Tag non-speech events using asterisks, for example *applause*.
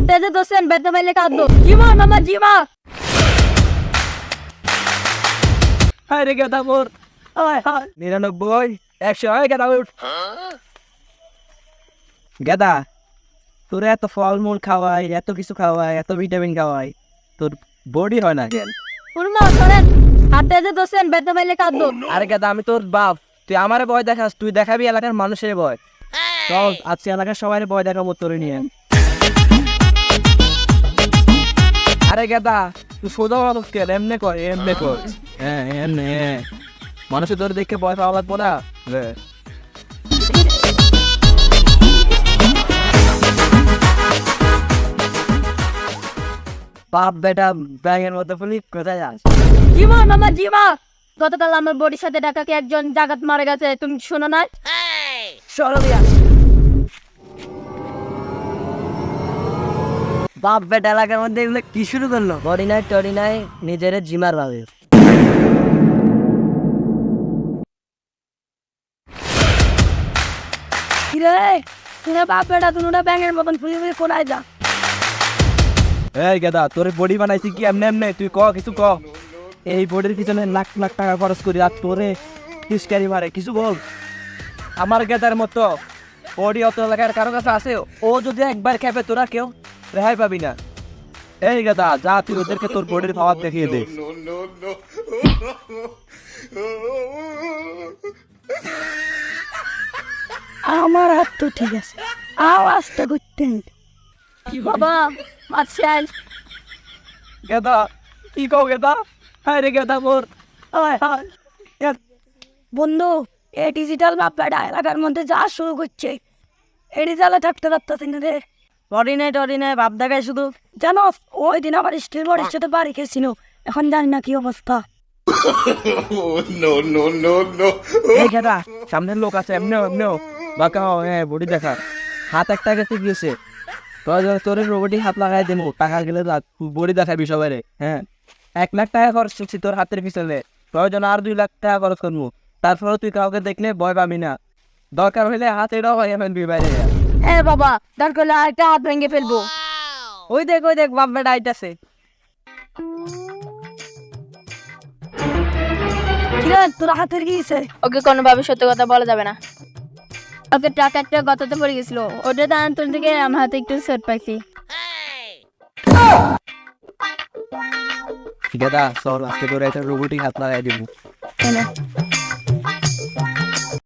হাতে দোষেন বেতে পাইলে কাঁদবো। জীবন আমার জীবন। হায় রে গেদা মোর হায় হায়। নিরানব্বই একশো হয় গেদা উঠ। গেদা তোর এত ফলমূল খাওয়াই এত কিছু খাওয়াই এত ভিটামিন খাওয়াই তোর বডি হয় না সরেন। হাতে যে দোষেন বেতে পাইলে কাঁদবো। আরে গেদা আমি তোর বাপ। তুই আমারে ভয় দেখাস তুই দেখাবি এলাকার মানুষের ভয়। চল আজকে এলাকার সবাই ভয় দেখাবো তোর নিয়ে। আরে গেদা তুই সোজা মানুষ কেন এমনি কর এমনি কর। হ্যাঁ এমনি হ্যাঁ। মানুষের তোর দেখে ভয় পাওয়া লাগবো না? হ্যাঁ। বাপ বেটা ব্যাঙের মতো ফুলি কোথায় যাস? জীবন আমার জীবন গতকাল আমার বডির সাথে ডাকাকে একজন জাগাত মারা গেছে তুমি শোনো না? সরবি বাপ বেটা এলাকার মধ্যে এগুলো কি শুরু করল? বডি নাই টডি নাই নিজের জিমার ভাবে কিরে? বাপ বেটা তুমি ব্যাঙের মতন ফুলে ফুলে কোনায় যা? এই গেদা তোর বডি বানাইছি কি এমনি এমনি? তুই ক কিছু ক। এই বডির পিছনে লাখ লাখ টাকা খরচ করি আর তোরে পিসকারি মারে কিছু বল? আমার গেদার মতো বডি অত এলাকার কারও কাছে আছে? ও যদি একবার খেপে তোরা কেউ? রেহাই পাবি না। এই গাদা যা তুই ওদেরকে তোর বডির পাওয়ার দেখিয়ে দে। আমার হাত তো ঠিক আছে। আওয়াজটা করতে বাবা আচ্ছা গেদা কি কও গেদা? হায় রে গেদা মোর। হায় হায়। এ- বন্ধু এই ডিজিটাল বাপ বেটা এলাকার মধ্যে যা শুরু করছে। এই ডিজিটালে থাকতে পারতেছি না রে। টরি নেই বাপ দেখায় শুধু। জানো ওই দিন আমার স্টিল বডির সাথে বাড়ি খেয়েছিল। এখন জানি না কি অবস্থা। *laughs* সামনের লোক আছে এমনিও এমনিও বাঁকা হ্যাঁ বডি দেখা। হাত একটা গেছে গিয়েছে তোর রোবটি হাত লাগাই দেবো টাকা গেলে বডি দেখাবি সবাই হ্যাঁ? এক লাখ টাকা খরচ করছি তোর হাতের পিছনে। প্রয়োজন আর দুই লাখ টাকা খরচ করব। তারপরেও তুই কাউকে দেখলে ভয় পাবি না। দরকার হলে হাত হয়ে ফেলবি বাইরে হ্যাঁ বাবা দরকার হলে আরেকটা হাত ভেঙে ফেলব। ওই দেখ ওই দেখ বাপ বেটা আইতাছে। আছে তোর হাতের গিয়েছে ওকে কোনোভাবে সত্য কথা বলা যাবে না। ওকে টাকা একটা গততে পড়ে গেছিল। ওটা দান তোর দিকে আমার হাতে একটু সেট পাইছি গেদা সর আজকে তোর একটা রোবটিক হাত লাগাই দিব। এনে।